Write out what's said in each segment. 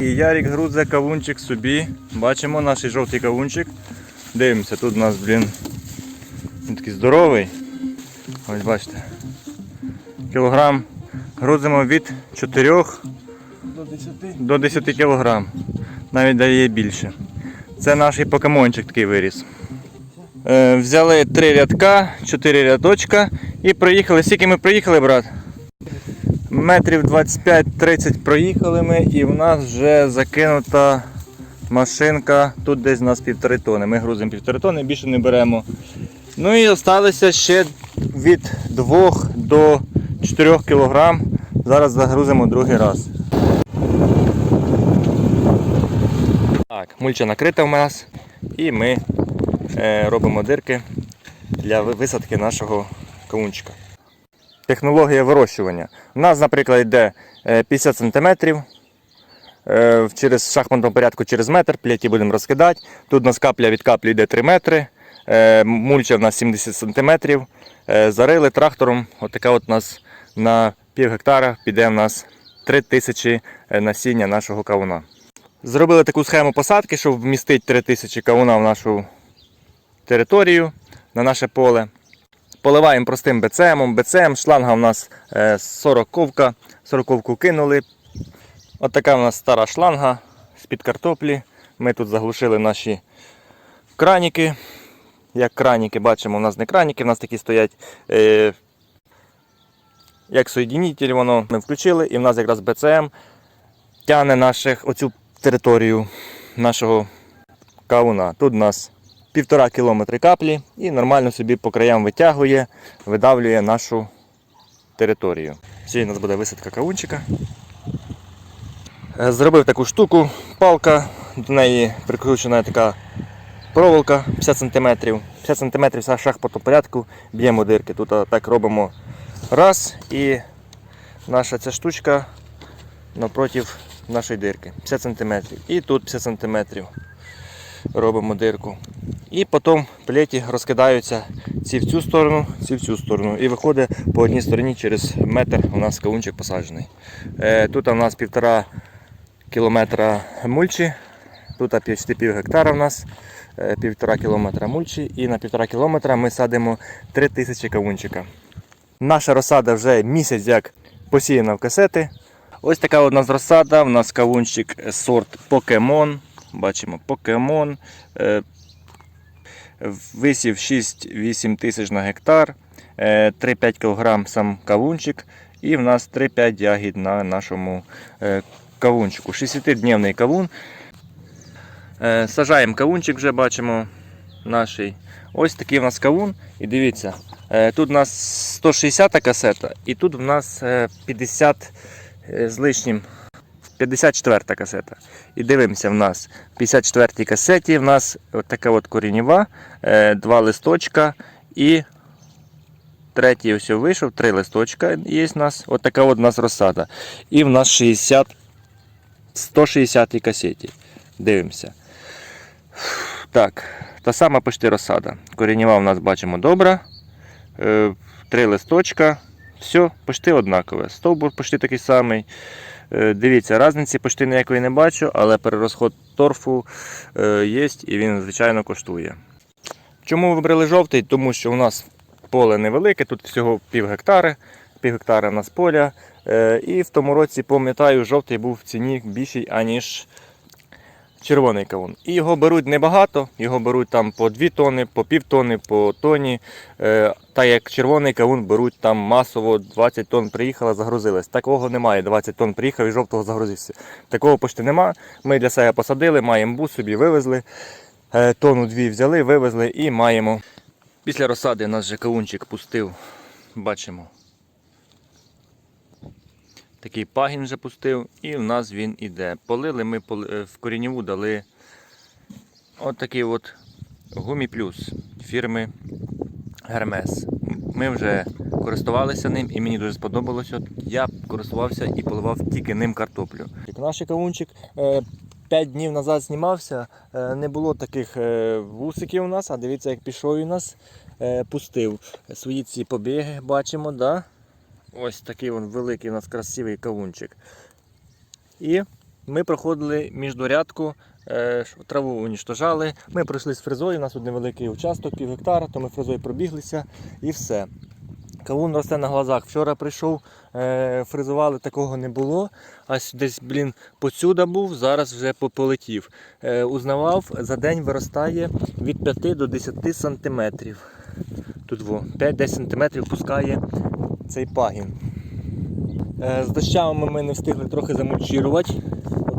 І Ярік грузе кавунчик собі. Бачимо наш жовтий кавунчик. Дивимося, тут у нас, блін, він такий здоровий. Ось бачите. Кілограм грузимо від 4 До 10. до 10 кілограм. Навіть дає більше. Це наш покемончик такий виріс. Е, взяли три рядка, чотири рядочка і проїхали. Скільки ми проїхали, брат? Метрів 25-30 проїхали ми і в нас вже закинута машинка. Тут десь у нас півтори тони. Ми грузимо півтори тони, більше не беремо. Ну і залишилося ще від 2 до 4 кілограм. Зараз загрузимо другий раз. Так, мульча накрита в нас і ми е, робимо дирки для висадки нашого кавунчика. Технологія вирощування. У нас, наприклад, йде е, 50 см. е, Через шахматному порядку через метр, плеті будемо розкидати. Тут у нас капля від каплі йде 3 метри, е, мульча в нас 70 см. Е, Зарили трактором. Отака от у нас на пів гектара піде в нас 3000 е, насіння нашого кавуна. Зробили таку схему посадки, щоб вмістити 3000 кавуна в нашу територію, на наше поле. Поливаємо простим БЦМом. БЦМ, шланга у нас 40 ковка. 40 ковку кинули. От така у нас стара шланга з-під картоплі. Ми тут заглушили наші краніки. Як краніки, бачимо, у нас не краніки, у нас такі стоять. Е, як соєдінитель, воно ми включили, і в нас якраз БЦМ тягне наших, оцю територію нашого кавуна. Тут у нас півтора кілометри каплі і нормально собі по краям витягує, видавлює нашу територію. Сьогодні у нас буде висадка кавунчика. Е, Зробив таку штуку, палка, до неї прикручена така проволока 50 см. 50 см шах по порядку, б'ємо дирки. Тут так робимо раз і наша ця штучка напроти нашої дирки 50 см. І тут 50 см робимо дирку. І потім плеті розкидаються ці в цю сторону, ці в цю сторону. І виходить по одній стороні через метр у нас кавунчик посаджений. Е, Тут у нас півтора кілометра мульчі, тут почти пів гектара у нас, е, півтора кілометра мульчі і на півтора кілометра ми садимо 3000 кавунчика. Наша розсада вже місяць як посіяна в касети. Ось така у нас розсада. У нас кавунчик е, сорт Покемон. Бачимо Покемон. Е, Висів 6-8 тисяч на гектар. Е, 3-5 кг сам кавунчик. І в нас 3-5 ягід на нашому е, кавунчику. 60-дневний кавун. Е, Сажаємо кавунчик, вже бачимо наший. Ось такий у нас кавун. І дивіться, е, тут у нас 160 касета, і тут в нас е, 50 е, з лишнім. 54 касета. І дивимося, в нас в 54 касеті в нас от така от корінєва, е, два листочка і третій ось вийшов, три листочка є в нас. От така от у нас розсада. І в нас 60, 160 касеті. Дивимося. Так, та сама почти розсада. Корінєва в нас бачимо добра. Е, Три листочка. Все, почти однакове. Стовбур почти такий самий. Е, Дивіться, різниці почти ніякої не бачу, але перерозход торфу е, є і він, звичайно, коштує. Чому вибрали жовтий? Тому що у нас поле невелике, тут всього пів гектари, пів гектара у нас поля. Е, І в тому році, пам'ятаю, жовтий був в ціні більший, аніж червоний кавун. І його беруть небагато, його беруть там по 2 тони, по пів тони, по тоні. Е, Та як червоний кавун беруть там масово 20 тонн приїхало, загрузилось. Такого немає. 20 тонн приїхав і жовтого загрузився. Такого почти нема. Ми для себе посадили, маємо бус собі вивезли. Е, Тону дві взяли, вивезли і маємо. Після розсади нас вже кавунчик пустив. Бачимо. Такий пагін вже пустив, і в нас він іде. Полили ми е, в корініву дали от такий от гумі плюс фірми Гермес. Ми вже користувалися ним і мені дуже сподобалося. Я користувався і поливав тільки ним картоплю. Наш кавунчик 5 днів назад знімався, е, не було таких е, вусиків у нас, а дивіться, як пішов у нас, е, пустив свої ці побіги, бачимо, да? Ось такий він великий у нас красивий кавунчик. І Ми проходили міждорядку, е, ш- траву уніштожали. Ми пройшли з фрезою, у нас тут невеликий участок, пів гектара, то ми фрезою пробіглися і все. Кавун росте на глазах. Вчора прийшов, е, фрезували, такого не було. А десь, блін, посюда був, зараз вже по- полетів. Е, узнавав, за день виростає від 5 до 10 сантиметрів. Тут во, 5-10 сантиметрів пускає цей пагін. Е, З дощами ми не встигли трохи замульчірувати.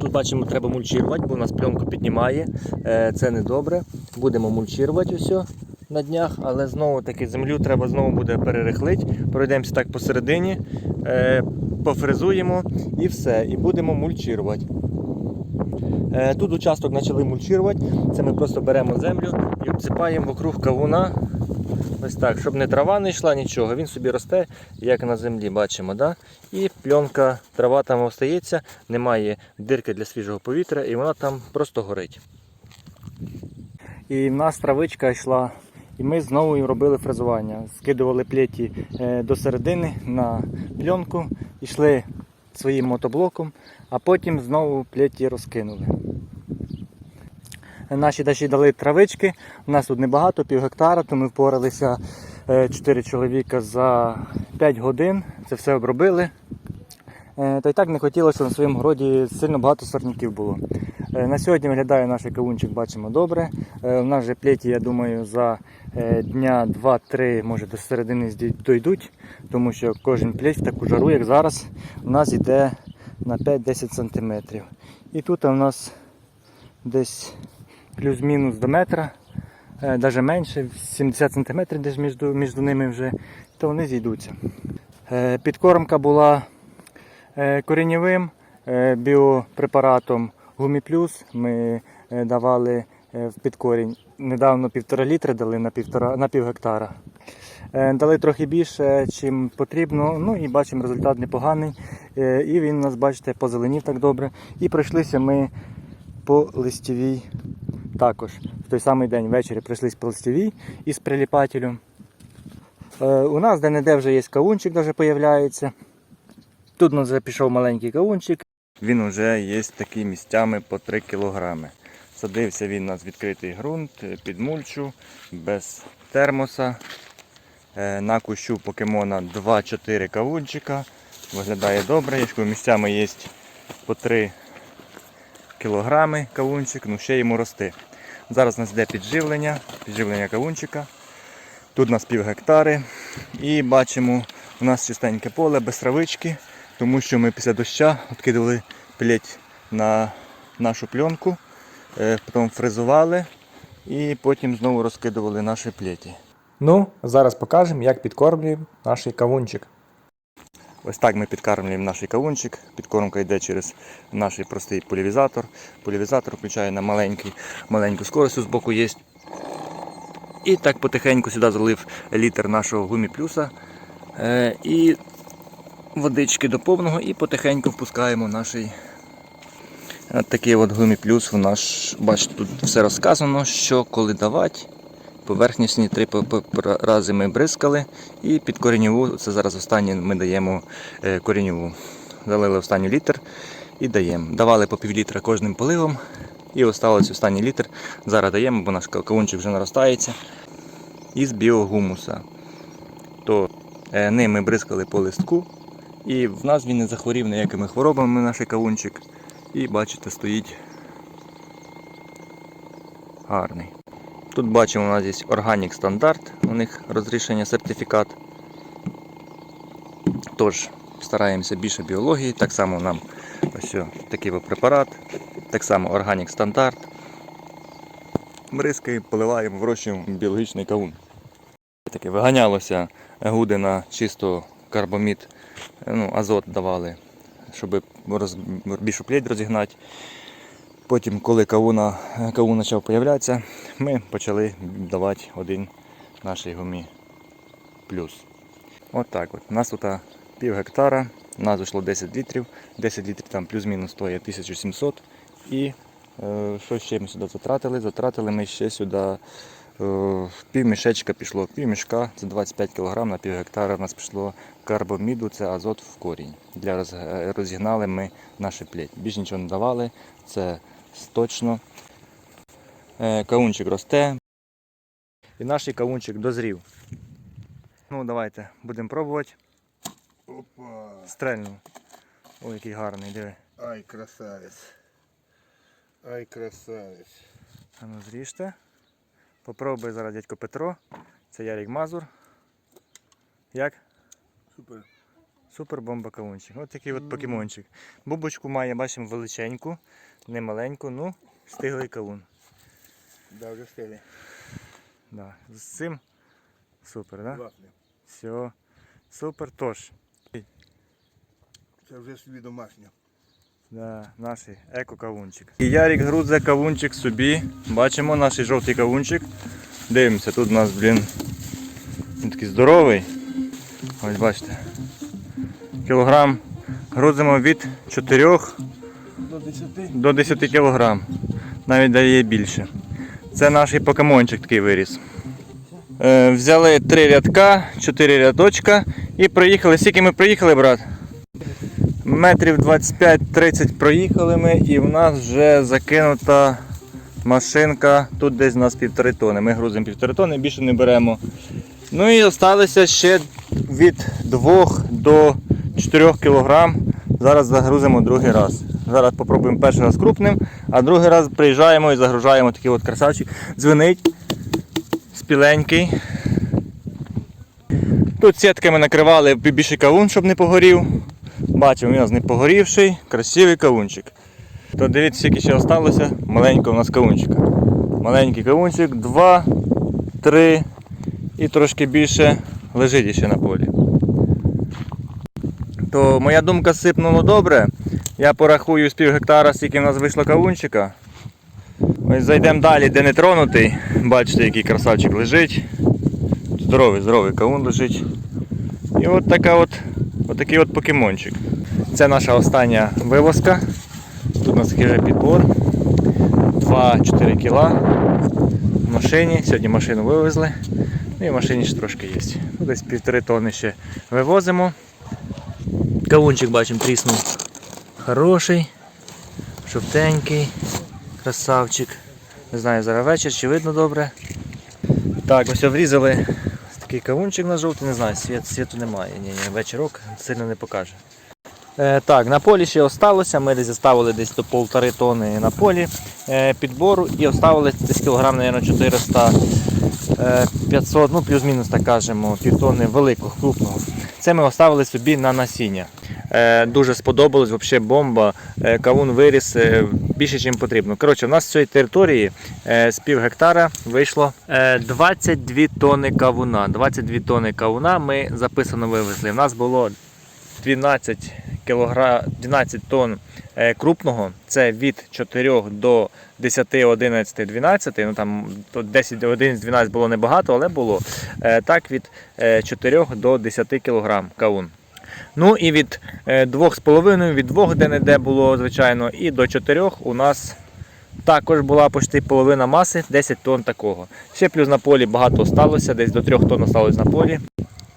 Тут бачимо, треба мульчірувати, бо у нас пленку піднімає. Е, Це не добре. Будемо мульчірувати усе на днях, але знову таки землю треба знову буде перерихлити. Пройдемося так посередині, е, пофрезуємо і все. І будемо мульчірувати. Тут участок почали мульчірувати. Це ми просто беремо землю і обсипаємо вокруг кавуна. Ось так, щоб не трава не йшла, нічого. Він собі росте, як на землі бачимо. Да? І пленка, трава там остається, немає дирки для свіжого повітря, і вона там просто горить. І в нас травичка йшла, і ми знову робили фрезування. Скидували плеті е, до середини на пленку, йшли своїм мотоблоком, а потім знову плеті розкинули. Наші дачі дали травички. У нас тут небагато, пів гектара, то ми впоралися 4 чоловіка за 5 годин. Це все обробили. Е, Та й так не хотілося на своєму городі сильно багато сорняків було. Е, На сьогодні виглядає наш кавунчик, бачимо добре. Е, У нас вже плеті, я думаю, за е, дня 2-3, може до середини дойдуть, тому що кожен плеть в таку жару, як зараз, у нас йде на 5-10 см. І тут у нас десь плюс-мінус до метра, навіть менше, 70 см десь між, між ними вже, то вони зійдуться. Е, Підкормка була е, коріннєвим е, біопрепаратом Гуміплюс. Ми е, давали е, в підкорінь. Недавно півтора літра дали на, півтора, на пів гектара. Е, Дали трохи більше, чим потрібно. Ну і бачимо, результат непоганий. Е, І він у нас, бачите, позеленів так добре. І пройшлися ми по листівій також. В той самий день ввечері прийшлись по листівій із приліпателем. Е, У нас де-не-де вже є кавунчик, даже появляється. Тут вже пішов маленький кавунчик. Він вже є такий місцями по 3 кілограми. Садився він у нас відкритий ґрунт, е, під мульчу, без термоса. Е, На кущу покемона 2-4 кавунчика. Виглядає добре. Я ж кажу, місцями є по 3 кілограми кавунчик, ну ще йому рости. Зараз у нас йде підживлення, підживлення кавунчика. Тут у нас пів гектари. І бачимо, у нас чистеньке поле без травички, тому що ми після доща відкидували плеть на нашу пленку, е, потім фрезували і потім знову розкидували наші плеті. Ну, зараз покажемо, як підкормлюємо наш кавунчик. Ось так ми підкармлюємо наш кавунчик. Підкормка йде через наш простий полівізатор. Полівізатор включає на маленький, маленьку скорость з боку є. І так потихеньку сюди залив літр нашого гумі плюса. Е, і водички до повного і потихеньку впускаємо наш такий от гумі плюс. В наш, бачите, тут все розказано, що коли давати. Поверхнісні три рази ми бризкали і під коріньову, це зараз останнє ми даємо е, коріньову. Залили останній літр і даємо. Давали по пів літра кожним поливом і осталось останній літр. Зараз даємо, бо наш кавунчик вже наростається. Із біогумуса. То е, ним ми бризкали по листку. І в нас він не захворів ніякими хворобами наш кавунчик. І бачите, стоїть гарний. Тут бачимо, у нас є органік стандарт, у них розрішення сертифікат. Тож стараємося більше біології, так само нам ось такий препарат, так само органік стандарт. Бризкаємо, поливаємо, вирощуємо біологічний кавун. Таке виганялося гуди на чисто карбомід, ну, азот давали, щоб більшу плідь розігнати. Потім, коли кавуна, кавун почав появлятися, ми почали давати один наш гумі плюс. От так от. У нас тут пів гектара, у нас вийшло 10 літрів, 10 літрів там плюс-мінус стоїть 1700. І е, що ще ми сюди затратили? Затратили ми ще сюди Е, Пів мішечка пішло, пів мішка, це 25 кг на пів гектара. У нас пішло карбоміду, це азот в корінь. Для роз- розігнали ми наші плеть. Більше нічого не давали, це точно. Е, Каунчик росте. І наш каунчик дозрів. Ну, давайте, будемо пробувати. Опа! Стрельну. Ой, який гарний, диви. Ай, красавець. Ай, красавець. А ну зріжте. Попробуй зараз дядько Петро. Це Ярік Мазур. Як? Супер. Супер бомба кавунчик. Ось такий от покемончик. Бубочку має, бачимо, величеньку, не маленьку, ну, стиглий кавун. Да, вже стелі. Да. З цим супер, да? Все. Супер тож. Це вже свій домашній. Да, наш еко-кавунчик. І Ярік грузе кавунчик собі. Бачимо наш жовтий кавунчик. Дивимося, тут у нас, блін, він такий здоровий. Ось бачите. Кілограм грузимо від 4 До 10. до 10 кілограм. Навіть дає більше. Це наш покемончик такий виріс. Е, взяли три рядка, чотири рядочка і проїхали. Скільки ми проїхали, брат? Метрів 25-30 проїхали ми і в нас вже закинута машинка. Тут десь у нас півтори тони. Ми грузимо півтори тони, більше не беремо. Ну і залишилося ще від 2 до 4 кг. Зараз загрузимо другий раз. Зараз попробуємо перший раз крупним, а другий раз приїжджаємо і загружаємо такий от красавчик. Дзвенить, спіленький. Тут сітками накривали більший кавун, щоб не погорів. Бачимо, у нас не погорівший, красивий кавунчик. То дивіться, скільки ще залишилося маленького у нас кавунчика. Маленький кавунчик, 2, 3 і трошки більше лежить ще на полі. То моя думка сипнула добре. Я порахую з пів гектара, скільки в нас вийшло кавунчика. Ось зайдемо далі, де не тронутий. Бачите, який красавчик лежить. Здоровий, здоровий кавун лежить. І от така от, от такий от покемончик. Це наша остання вивозка. Тут у нас такий вже підбор. 2-4 кіла в машині. Сьогодні машину вивезли. Ну і в машині ще трошки є. Ну, Десь півтори тонни ще вивозимо. Кавунчик бачимо тріснув. Хороший, жовтенький, красавчик. Не знаю, зараз вечір чи видно добре. Так, ось врізали такий кавунчик на жовтий, не знаю, світ, світу немає. Ні, ні, вечірок сильно не покаже. Е, так, на полі ще осталося. Ми десь заставили десь до полтори тони на полі е, підбору і оставили десь кілограм, мабуть, 400 е, 500, ну плюс-мінус так кажемо, півтони великого, крупного. Це ми оставили собі на насіння. Е, дуже сподобалось, взагалі бомба. Е, кавун виріс е, більше, ніж потрібно. Коротше, у нас з цієї території з пів гектара вийшло е, 22 тони кавуна. 22 тони кавуна ми записано вивезли. У нас було 12 кілогра... 12 тонн крупного, це від 4 до 10, 11, 12, ну там 10, 11, 12 було небагато, але було. Так від е, 4 до 10 кг кавун. Ну і від е, 2,5, від 2 де-не-де було, звичайно, і до 4 у нас також була почти половина маси, 10 тонн такого. Ще плюс на полі багато осталося, десь до 3 тонн осталось на полі.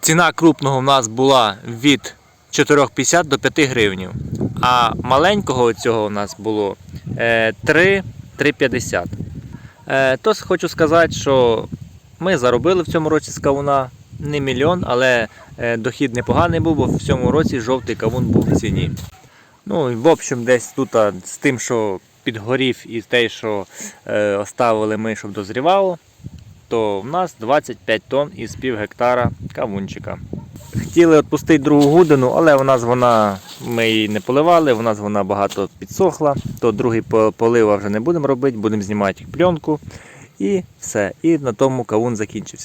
Ціна крупного у нас була від 4,50 до 5 гривнів. А маленького цього у нас було е, 3 3,50. Е, Тож хочу сказати, що ми заробили в цьому році з кавуна не мільйон, але е, дохід непоганий був, бо в цьому році жовтий кавун був в ціні. Ну, в общем, десь тут з тим, що підгорів і те, що е, оставили ми, щоб дозрівало, то в нас 25 тонн із пів гектара кавунчика. Хотіли відпустити другу гудину, але в нас вона, ми її не поливали, в нас вона багато підсохла, то другий по- полива вже не будемо робити, будемо знімати пленку і все. І на тому кавун закінчився.